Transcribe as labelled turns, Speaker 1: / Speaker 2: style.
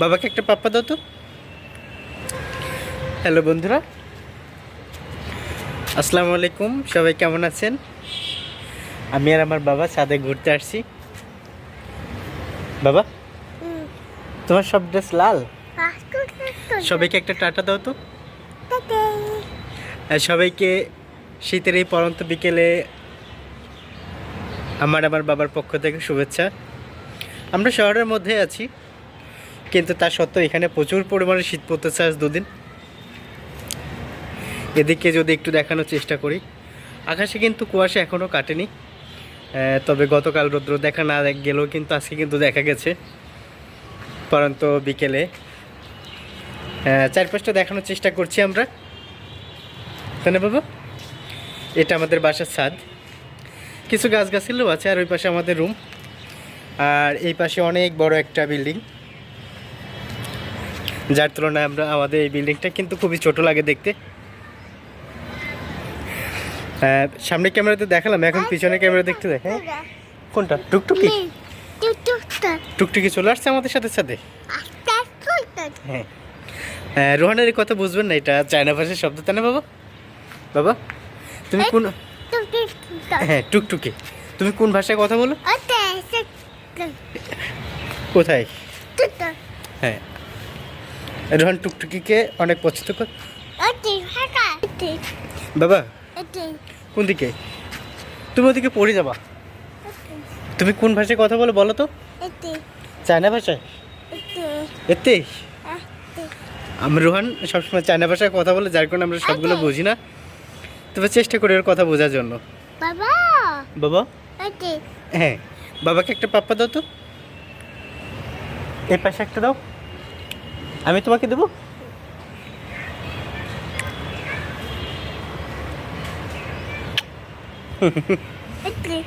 Speaker 1: বাবাকে একটা পাপ্পা দাও তো। হ্যালো বন্ধুরা। আসসালামু আলাইকুম, সবাই কেমন আছেন? আমি আর আমার বাবা ছাদে ঘুরতে আসছি। বাবা, তোমার সব ড্রেস লাল? সবাইকে একটা টাটা দাও তো। সবাইকে শীতের এই পরন্ত বিকেলে আমার আমার বাবার পক্ষ থেকে শুভেচ্ছা। আমরা শহরের মধ্যে আছি। কিন্তু তা সত্ত্বেও এখানে প্রচুর পরিমাণে শীত পড়তেছে আজ দুদিন। এদিকে যদি একটু দেখানোর চেষ্টা করি, আকাশে কিন্তু কুয়াশা এখনও কাটেনি। তবে গতকাল রৌদ্র দেখা না গেলেও কিন্তু আজকে কিন্তু দেখা গেছে। পরন্ত বিকেলে। চারপাশটা দেখানোর চেষ্টা করছি আমরা। তাই বাবা। এটা আমাদের বাসার ছাদ। কিছু গাছগাছালিও আছে আর ওই পাশে আমাদের রুম। আর এই পাশে অনেক বড় একটা বিল্ডিং। যার তুলনায় আমরা আমাদের এই বিল্ডিংটা কিন্তু খুবই ছোট লাগে দেখতে। আহ, সামনে ক্যামেরাতে দেখালাম এখন পিছনে ক্যামেরা দেখতে দেখ। হ্যাঁ কোনটা? টুকটুকি? টুকটুকি চলে আসছে আমাদের সাথে সাথে? হ্যাঁ। আহ, রোহানের কথা বুঝবেন না এটা চায়না ভাষার শব্দ তাই না বাবা? বাবা তুমি কোন হ্যাঁ টুকটুকি। তুমি কোন ভাষায় কথা বলো? কোথায়? হ্যাঁ। রোহন টুকটুকিকে অনেক পছন্দ কর। বাবা কোন দিকে? তুমি ওদিকে পড়ে যাবা। তুমি কোন ভাষায় কথা বলো বলো তো? চায়না ভাষায়? এতে? আমি রোহান সবসময় চায়না ভাষায় কথা বলে যার কারণে আমরা সবগুলো বুঝি না। তবে চেষ্টা করি ওর কথা বোঝার জন্য।
Speaker 2: বাবা।
Speaker 1: বাবা? হ্যাঁ। বাবাকে একটা পাপ্পা দাও তো। এই পাশে একটা দাও। আমি তোমাকে দেবো
Speaker 2: Okay.